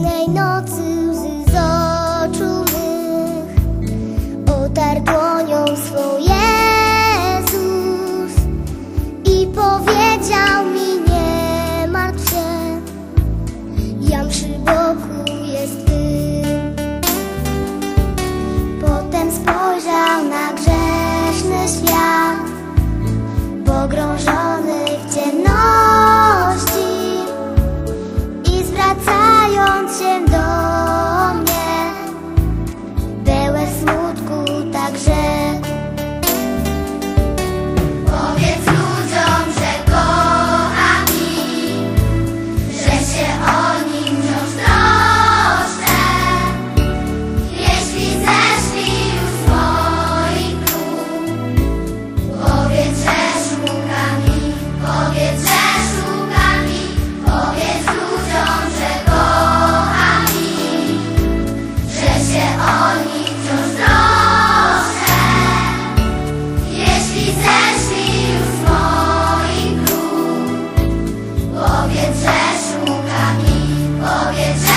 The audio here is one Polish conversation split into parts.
jednej nocy łzy z oczu mych Otarł dłonią swą Jezus I powiedział mi nie martw się Jam przy boku jest Ty. Potem spojrzał na grzeszny świat Pogrążony Pockets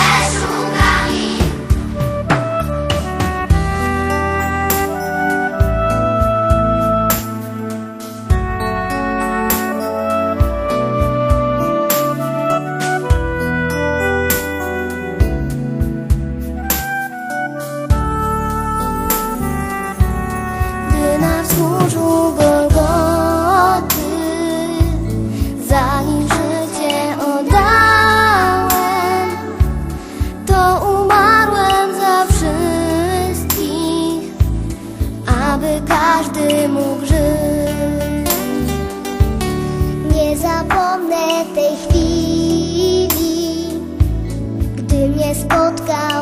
spotka